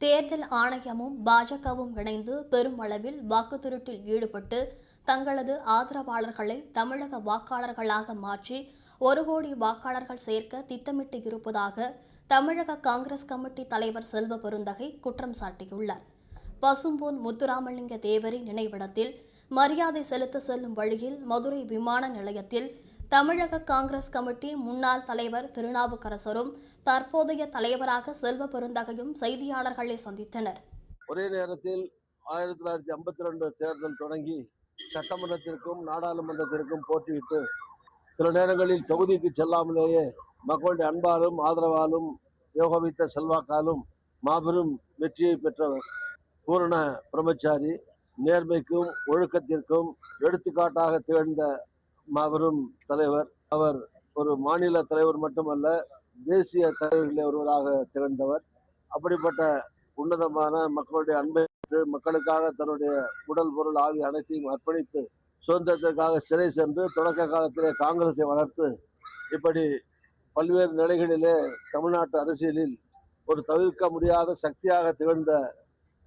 தேர்தல் ஆணையமும் பாஜகவும் இணைந்து பெருமளவில் வாக்கு திருட்டில் ஈடுபட்டு தங்களது ஆதரவாளர்களை தமிழக வாக்காளர்களாக மாற்றி ஒரு கோடி வாக்காளர்கள் சேர்க்க திட்டமிட்டு இருப்பதாக தமிழக காங்கிரஸ் கமிட்டி தலைவர் செல்வ பெருந்தகை குற்றம் சாட்டியுள்ளார். பசும்பொன் முத்துராமலிங்க தேவரின் நினைவிடத்தில் மரியாதை செலுத்த செல்லும் வழியில் மதுரை விமான நிலையத்தில் தமிழக காங்கிரஸ் கமிட்டி முன்னாள் தலைவர் திருநாவுக்கரசரும் தற்போதைய தலைவராக செல்வ பெருந்தகையும் செய்தியாளர்களை சந்தித்தனர். ஒரே நேரத்தில் ஆயிரத்தி தொள்ளாயிரத்தி ஐம்பத்தி ரெண்டு தேர்தல் தொடங்கி சட்டமன்றத்திற்கும் நாடாளுமன்றத்திற்கும் போட்டியிட்டு சில நேரங்களில் தொகுதிக்கு செல்லாமலேயே மக்களுடைய அன்பாலும் ஆதரவாலும் யோகவித்த செல்வாக்காலும் மாபெரும் வெற்றியை பெற்றவர் பூரண பிரம்மச்சாரி நேர்மைக்கும் ஒழுக்கத்திற்கும் எடுத்துக்காட்டாக திகழ்ந்த மாபெரும் தலைவர். அவர் ஒரு மாநில தலைவர் மட்டுமல்ல தேசிய தலைவர்களில் ஒருவராக திகழ்ந்தவர். அப்படிப்பட்ட உன்னதமான மக்களுடைய அன்பை மக்களுக்காக தன்னுடைய உடல் பொருள் ஆகிய அனைத்தையும் அர்ப்பணித்து சுதந்திரத்திற்காக சிறை சென்று தொடக்க காலத்திலே காங்கிரஸை வளர்த்து இப்படி பல்வேறு நிலைகளிலே தமிழ்நாட்டு அரசியலில் ஒரு தவிர்க்க முடியாத சக்தியாக திகழ்ந்த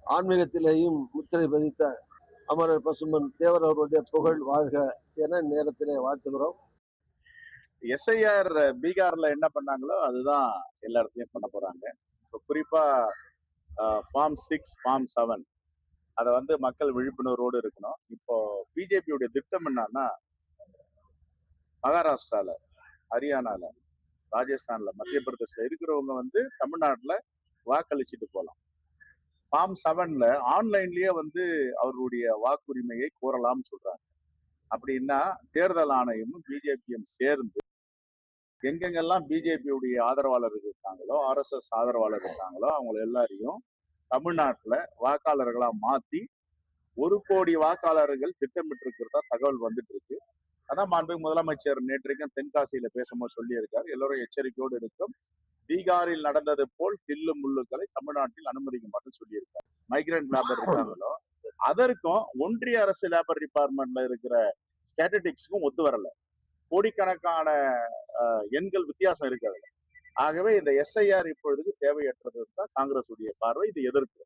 ஆன்மீகத்திலேயும் முத்திரை பதித்த அமரர் பசுமன் தேவர் அவருடைய புகழ் வாழ்க என நேரத்திலே வாழ்த்துகிறோம். எஸ்ஐஆர் பீகார்ல என்ன பண்ணாங்களோ அதுதான் எல்லா இடத்துலயும் பண்ண போறாங்க. இப்போ குறிப்பா ஃபார்ம் சிக்ஸ் ஃபார்ம் செவன் அதை வந்து மக்கள் விழிப்புணர்வோடு இருக்கணும். இப்போ பிஜேபியுடைய திட்டம் என்னன்னா மகாராஷ்டிரால ஹரியானால ராஜஸ்தான்ல மத்திய பிரதேசல இருக்கிறவங்க வந்து தமிழ்நாட்டுல வாக்களிச்சுட்டு போகலாம் ஃபார்ம் செவன்ல ஆன்லைன்லயே வந்து அவர்களுடைய வாக்குரிமையை கோரலாம்னு சொல்றாங்க. அப்படின்னா தேர்தல் ஆணையமும் பிஜேபியும் சேர்ந்து எங்கெங்கெல்லாம் பிஜேபியுடைய ஆதரவாளர்கள் இருக்காங்களோ ஆர்எஸ்எஸ் ஆதரவாளர் இருக்காங்களோ அவங்க எல்லாரையும் தமிழ்நாட்டில் வாக்காளர்களாக மாற்றி ஒரு கோடி வாக்காளர்கள் திட்டமிட்டு இருக்கிறதா தகவல் வந்துட்டு இருக்கு. அதான் மாண்பு முதலமைச்சர் நேற்றைக்கும் தென்காசியில பேசும்போது சொல்லியிருக்காரு. எல்லோரும் எச்சரிக்கையோடு இருக்கும் பீகாரில் நடந்தது போல் தில்லு முள்ளுக்களை தமிழ்நாட்டில் அனுமதிக்க மாட்டேன்னு சொல்லியிருக்காரு மைக்ரண்ட் லேபர் இருக்காங்களோ அதற்கும் ஒன்றிய அரசு லேபர் டிபார்ட்மெண்ட்ல இருக்கிற ஸ்டாட்டிஸ்டிக்ஸ்க்கும் ஒத்து வரல. கோடிக்கணக்கான எண்கள் வித்தியாசம் இருக்கு அதுல. ஆகவே இந்த எஸ்ஐஆர் இப்பொழுது தேவையற்றது தான் காங்கிரஸ் உடைய பார்வை இது எதிர்க்கு